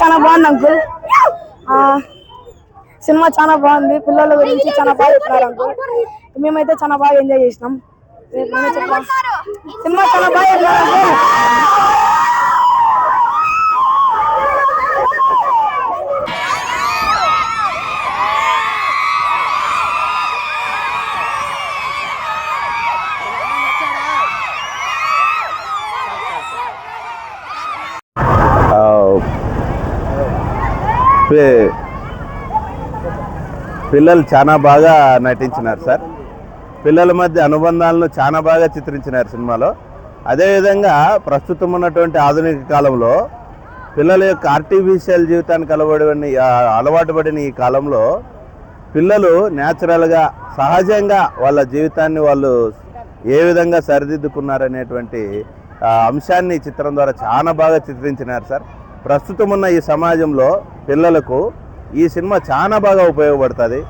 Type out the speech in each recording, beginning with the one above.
చాలా బాగుంది అంకుల్ ఆ, సినిమా చాలా బాగుంది. పిల్లల గురించి చాలా బాగా చెప్తున్నారు అంకుల్ మేమైతే చాలా బాగా ఎంజాయ్ చేసినాం. సినిమా చాలా బాగా పిల్లలు చాలా బాగా నటించినారు సార్. పిల్లల మధ్య అనుబంధాలను చాలా బాగా చిత్రించినారు సినిమాలో. అదేవిధంగా ప్రస్తుతం ఉన్నటువంటి ఆధునిక కాలంలో పిల్లల యొక్క ఆర్టిఫిషియల్ జీవితానికి అలవాటు అలవాటు పడిన ఈ కాలంలో పిల్లలు న్యాచురల్గా సహజంగా వాళ్ళ జీవితాన్ని వాళ్ళు ఏ విధంగా సరిదిద్దుకున్నారనేటువంటి అనేటువంటి అంశాన్ని చిత్రం ద్వారా చాలా బాగా చిత్రించినారు సార్. ప్రస్తుతం ఉన్న ఈ సమాజంలో పిల్లలకు ఈ సినిమా చాలా బాగా ఉపయోగపడుతుంది.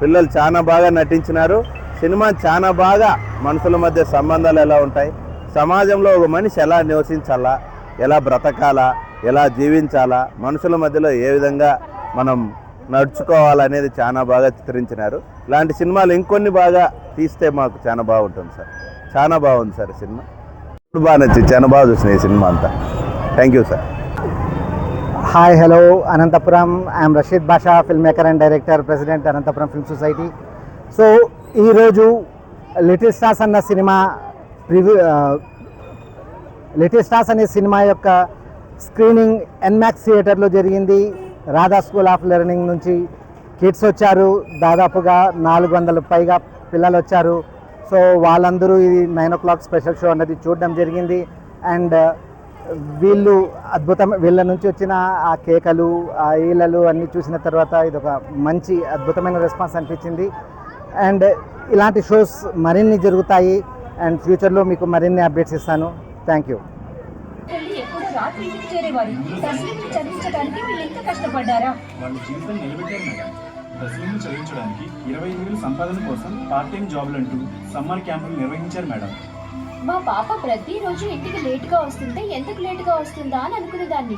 పిల్లలు చాలా బాగా నటించినారు. సినిమా చాలా బాగా మనుషుల మధ్య సంబంధాలు ఎలా ఉంటాయి? సమాజంలో ఒక మనిషి ఎలా నివసించాలా? ఎలా బ్రతకాలా? ఎలా జీవించాలా? మనుషుల మధ్యలో ఏ విధంగా మనం నడుచుకోవాలనేది చాలా బాగా చిత్రించినారు. ఇలాంటి సినిమాలు ఇంకొన్ని బాగా తీస్తే మాకు చాలా బాగుంటుంది సార్. చాలా బాగుంది సార్ ఈ సినిమా. ఇప్పుడు బాగా నచ్చింది. చాలా బాగా చూసినాయి ఈ సినిమా అంతా. Thank you sir hi hello. Anantapuram I'm Rashid Basha filmmaker and director president Anantapuram film society. So ఈరోజు లిటిల్ స్టార్స్ అన్న సినిమా ప్రివ్యూ లిటిల్ స్టార్స్ అనే సినిమా యొక్క స్క్రీనింగ్ ఎన్మాక్స్ థియేటర్లో జరిగింది. రాధా స్కూల్ ఆఫ్ లెర్నింగ్ నుంచి కిడ్స్ వచ్చారు. దాదాపుగా నాలుగు వందల పైగా పిల్లలు వచ్చారు. సో వాళ్ళందరూ ఇది nine o'clock special show అన్నది చూడడం జరిగింది. అండ్ వీళ్ళు అద్భుతం వీళ్ళ నుంచి వచ్చిన ఆ కేకలు ఆ ఈలలు అన్నీ చూసిన తర్వాత ఇది ఒక మంచి అద్భుతమైన రెస్పాన్స్ అనిపించింది. అండ్ ఇలాంటి షోస్ మరిన్ని జరుగుతాయి. అండ్ ఫ్యూచర్లో మీకు మరిన్ని అప్డేట్స్ ఇస్తాను. Thank you. తస్లీంని చదివించడానికి ఇరవై వేలు సంపాదన కోసం పార్ట్ టైం జాబులు అంటూ సమ్మర్ క్యాంపులు నిర్వహించారు మేడం. మా పాప ప్రతిరోజు ఇంటికి లేటుగా వస్తుంటే ఎందుకు లేటుగా వస్తుందా అని అనుకునేదాన్ని.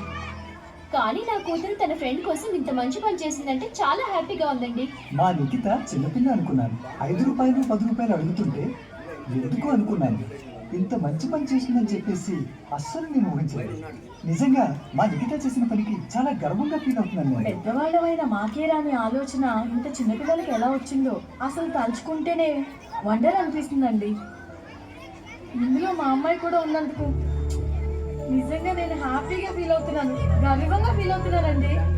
కానీ నా కూతురు తన ఫ్రెండ్ కోసం ఇంత మంచి పని చేసిందంటే చాలా హ్యాపీగా ఉందండి. మా నిఖిత చిన్నపిల్ల అనుకున్నాను. ఐదు రూపాయలు పది రూపాయలు అడుగుతుంటే ఎందుకు అనుకున్నాను? ఇంత మంచి పని చేసిందని చెప్పేసి అస్సలు నేను ఊహించలేదు. నిజంగా మా నిఖిత చేసిన పనికి చాలా గర్వంగా ఫీల్ అవుతున్నాను నేను. పెద్దవాళ్ళమైన మాకే రాని ఆలోచన ఇంత చిన్నపిల్లలకి ఎలా వచ్చిందో అసలు తలుచుకుంటేనే వండర్ అనిపిస్తుందండి. ఇందులో మా అమ్మాయి కూడా ఉన్నందుకు నిజంగా నేను హ్యాపీగా ఫీల్ అవుతున్నాను. గర్వంగా ఫీల్ అవుతున్నానండి.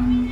Amen.